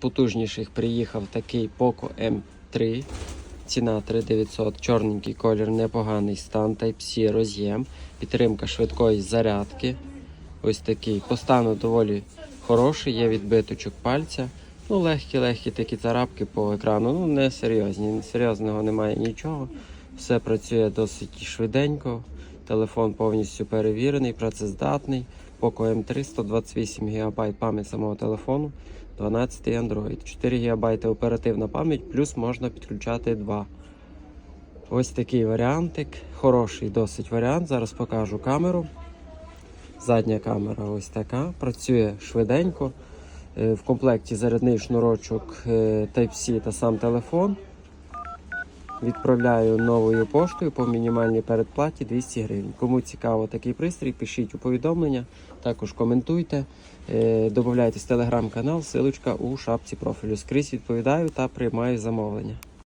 потужніших приїхав такий Poco M3. Ціна 3900, чорненький колір, непоганий стан, Type-C роз'єм, підтримка швидкої зарядки. Ось такий. По стану доволі хороший, є відбиточок пальця. Ну, легкі-легкі такі царапки по екрану. Ну, не серйозні. Серйозного немає нічого. Все працює досить швиденько. Телефон повністю перевірений, працездатний. Poco M3, 128 ГБ пам'ять самого телефону, 12 Android, 4 ГБ оперативна пам'ять, плюс можна підключати 2. Ось такий варіантик. Хороший досить варіант. Зараз покажу камеру. Задня камера ось така. Працює швиденько. Е, В комплекті зарядний шнурочок е, Type-C та сам телефон. Відправляю новою поштою по мінімальній передплаті 200 гривень. Кому цікаво такий пристрій, пишіть у повідомлення, також коментуйте, додайтесь додавайтесь в телеграм-канал, силочка у шапці профілю. Скрізь відповідаю та приймаю замовлення.